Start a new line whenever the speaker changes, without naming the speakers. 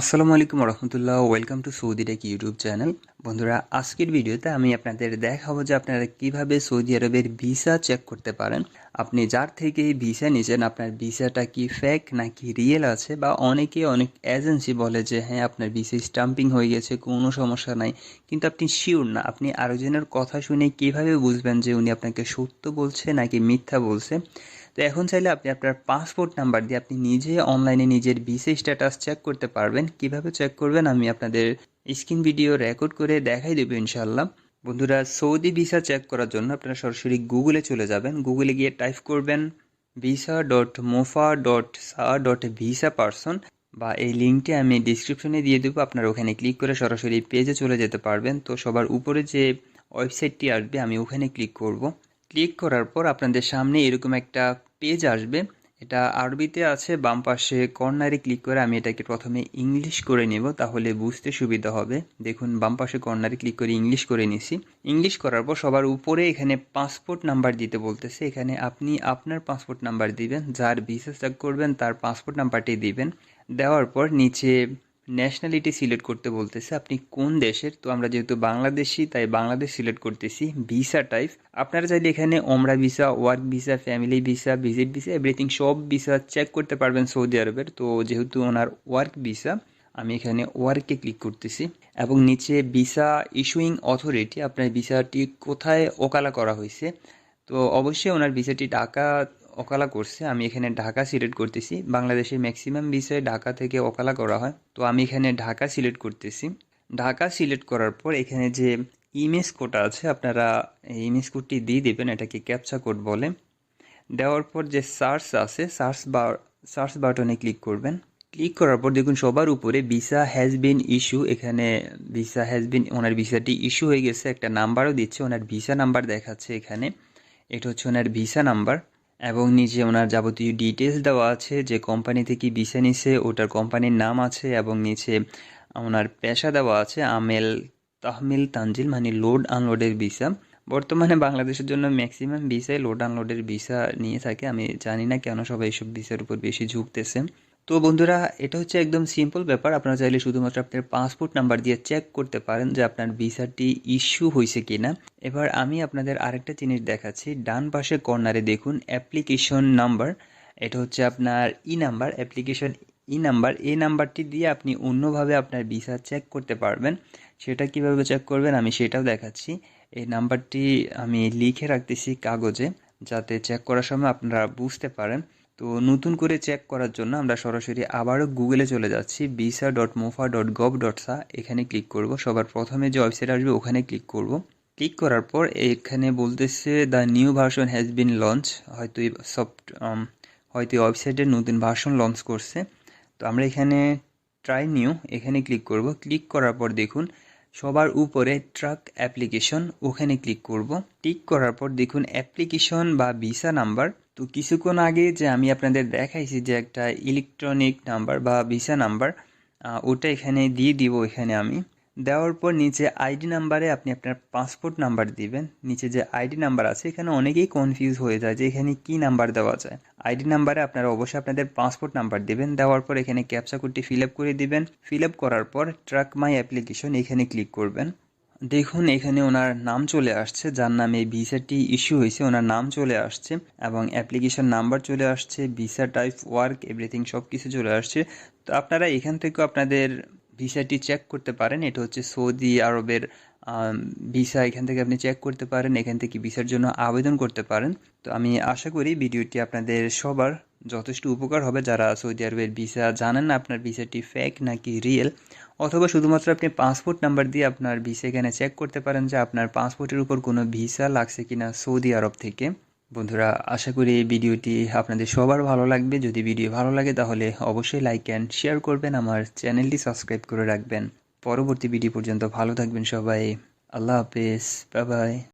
আসসালামু আলাইকুম রহমতুল্লাহ welcome to Saudi Tech YouTube channel. বন্ধুরা, আজকের ভিডিওতে আমি আপনাদের দেখাবো যে আপনারা কীভাবে সৌদি আরবের ভিসা চেক করতে পারেন। আপনি যার থেকে ভিসা নিয়েছেন আপনার ভিসাটা কি ফেক নাকি রিয়েল আছে, বা অনেকে অনেক এজেন্সি বলে যে হ্যাঁ আপনার ভিসা স্টাম্পিং হয়ে গেছে, কোনো সমস্যা নাই। কিন্তু আপনি শিওর না। আপনি আরেকজনের কথা শুনে কীভাবে বুঝবেন যে উনি আপনাকে সত্য বলছে নাকি মিথ্যা বলছে? তো এখন চাইলে আপনি আপনার পাসপোর্ট নাম্বার দিয়ে আপনি নিজে অনলাইনে নিজের ভিসা স্ট্যাটাস চেক করতে পারবেন। কীভাবে চেক করবেন আমি আপনাদের স্ক্রিন ভিডিও রেকর্ড করে দেখাই দেবো ইনশাল্লাহ বন্ধুরা, সৌদি ভিসা চেক করার জন্য আপনারা সরাসরি গুগলে চলে যাবেন। গুগলে গিয়ে টাইপ করবেন visa dot MOFA dot SA dot visa person বা এই লিঙ্কটি আমি ডিসক্রিপশনে দিয়ে দেবো। আপনারা ওখানে ক্লিক করে সরাসরি পেজে চলে যেতে পারবেন। তো সবার উপরে যে ওয়েবসাইটটি আসবে, আমি ওখানে ক্লিক করব। ক্লিক করার পর আপনাদের সামনে এরকম একটা পেজ আসবে। এটা আরবিতে আছে, বাম পাশে কর্নারে ক্লিক করে আমি এটাকে প্রথমে ইংলিশ করে নেব, তাহলে বুঝতে সুবিধা হবে। দেখুন, বাম পাশে কর্নারে ক্লিক করে ইংলিশ করে নিছি। ইংলিশ করার পর সবার উপরে এখানে পাসপোর্ট নাম্বার দিতে বলতেছে। এখানে আপনি আপনার পাসপোর্ট নাম্বার দিবেন, যার ভিসা চেক করবেন তার পাসপোর্ট নাম্বারটি দিবেন। দেওয়ার পর নিচে ন্যাশনালিটি সিলেক্ট করতে বলতেছে, আপনি কোন দেশের? তো আমরা যেহেতু বাংলাদেশি, তাই বাংলাদেশ সিলেক্ট করতেছি ভিসা টাইপ আপনারা চাইলে এখানে ওমরা visa work visa family visa visit visa everything সব ভিসা চেক করতে পারবেন সৌদি আরবের। তো যেহেতু ওনার ওয়ার্ক ভিসা আমি এখানে ওয়ার্কে ক্লিক করতেছি। এবং নিচে ভিসা ইস্যুইং অথরিটি আপনার ভিসাটি কোথায় ওকালা করা হয়েছে? তো অবশ্যই ওনার ভিসাটি ঢাকা ওকালা করছে, আমি এখানে ঢাকা সিলেক্ট করতেছি। বাংলাদেশের ম্যাক্সিমাম বিষয় ঢাকা থেকে ওকালা করা হয়, তো আমি এখানে ঢাকা সিলেক্ট করতেছি। ঢাকা সিলেক্ট করার পর এখানে যে ইমেজ কোডটা আছে, আপনারা ইমেজ কোডটি দিয়ে দেবেন, এটাকে ক্যাপচা কোড বলে। দেওয়ার পর যে সার্চ আছে, সার্চ বা সার্চ বাটনে ক্লিক করবেন। ক্লিক করার পর দেখুন, সবার উপরে ভিসা হ্যাজ বিন ইস্যু এখানে ভিসা হ্যাজ বিন ওনার ভিসাটি ইস্যু হয়ে গেছে, একটা নাম্বারও দিচ্ছে, ওনার ভিসা নাম্বার দেখাচ্ছে এখানে। এটা হচ্ছে ওনার ভিসা নাম্বার। এবং নিচে ওনার যাবতীয় ডিটেলস দেওয়া আছে যে কোম্পানি থেকে ভিসা নিছে, ওটার কোম্পানির নাম আছে এবং নিচে ওনার পেশা দেওয়া আছে, আমেল তাহমিল তানজিল মানে লোড আনলোডের ভিসা বর্তমানে বাংলাদেশের জন্য ম্যাক্সিমাম ভিসাই লোড আনলোডের ভিসা নিয়ে থাকে। আমি জানি না কেন সবাই এইসব ভিসার উপর বেশি ঝুঁকতেছে। তো বন্ধুরা, এটা হচ্ছে একদম সিম্পল ব্যাপার। আপনারা চাইলে শুধুমাত্র আপনার পাসপোর্ট নাম্বার দিয়ে চেক করতে পারেন যে আপনার ভিসাটি ইস্যু হয়েছে কিনা। এবার আমি আপনাদের আরেকটা জিনিস দেখাচ্ছি। ডান পাশে কর্নারে দেখুন অ্যাপ্লিকেশন নাম্বার এটা হচ্ছে আপনার e number application e number এই নাম্বারটি দিয়ে আপনি অন্যভাবে আপনার ভিসা চেক করতে পারবেন। সেটা কীভাবে চেক করবেন আমি সেটাও দেখাচ্ছি। এই নাম্বারটি আমি লিখে রাখতেছি কাগজে, যাতে চেক করার সময় আপনারা বুঝতে পারেন। তো নতুন করে চেক করার জন্য আমরা সরাসরি আবারও গুগলে চলে যাচ্ছি visa dot MOFA dot gov dot SA এখানে ক্লিক করব। সবার প্রথমে যে ওয়েবসাইট আসবে, ওখানে ক্লিক করব। ক্লিক করার পর এখানে বলতেছে the new version has been launch হয়তো এই সফট হয়তো এই ওয়েবসাইটের নতুন ভার্সন লঞ্চ করছে। তো আমরা এখানে ট্রাই নিউ এখানে ক্লিক করব। ক্লিক করার পর দেখুন সবার উপরে ট্রাক অ্যাপ্লিকেশন ওখানে ক্লিক করব। ক্লিক করার পর দেখুন অ্যাপ্লিকেশন বা ভিসা নাম্বার। তো কিছুক্ষণ আগে যে আমি আপনাদের দেখাইছি যে একটা ইলেকট্রনিক নাম্বার বা ভিসা নাম্বার ওটা এখানে দিয়ে দিব এখানে আমি। দেওয়ার পর নিচে আইডি নাম্বারে আপনি আপনার পাসপোর্ট নাম্বার দিবেন। নিচে যে আইডি নাম্বার আছে, এখানে অনেকেই কনফিউজ হয়ে যায় যে এখানে কি নাম্বার দেওয়া যায়। আইডি নাম্বারে আপনারা অবশ্যই আপনাদের পাসপোর্ট নাম্বার দিবেন। দেওয়ার পর এখানে ক্যাপচা কোডটি ফিল আপ করে দিবেন। ফিল আপ করার পর ট্রাক মাই অ্যাপ্লিকেশন এখানে ক্লিক করবেন। দেখুন, এখানে ওনার নাম চলে আসছে, যার নামে ভিসাটি ইস্যু হয়েছে, ওনার নাম চলে আসছে এবং অ্যাপ্লিকেশন নাম্বার চলে আসছে ভিসা টাইপ ওয়ার্ক এভরিথিং সব কিছু চলে আসছে। তো আপনারা এখান থেকেও আপনাদের ভিসাটি চেক করতে পারেন, এটা হচ্ছে সৌদি আরবের ভিসা, এখান থেকে আপনি চেক করতে পারেন, এখান থেকে ভিসার জন্য আবেদন করতে পারেন। তো আমি আশা করি ভিডিওটি আপনাদের সবার যথেষ্ট উপকার হবে, যারা সৌদি আরবের ভিসা জানেন না আপনার ভিসাটি ফেক নাকি রিয়েল অথবা শুধুমাত্র আপনি পাসপোর্ট নাম্বার দিয়ে আপনার ভিসা এখানে চেক করতে পারেন যে আপনার পাসপোর্টের উপর কোনো ভিসা লাগছে কিনা সৌদি আরব থেকে। বন্ধুরা, আশা করি এই ভিডিওটি আপনাদের সবার ভালো লাগবে। যদি ভিডিও ভালো লাগে, তাহলে অবশ্যই লাইক অ্যান্ড শেয়ার করবেন, আমার চ্যানেলটি সাবস্ক্রাইব করে রাখবেন। পরবর্তী ভিডিও পর্যন্ত ভালো থাকবেন সবাই। আল্লাহ হাফেজ বাই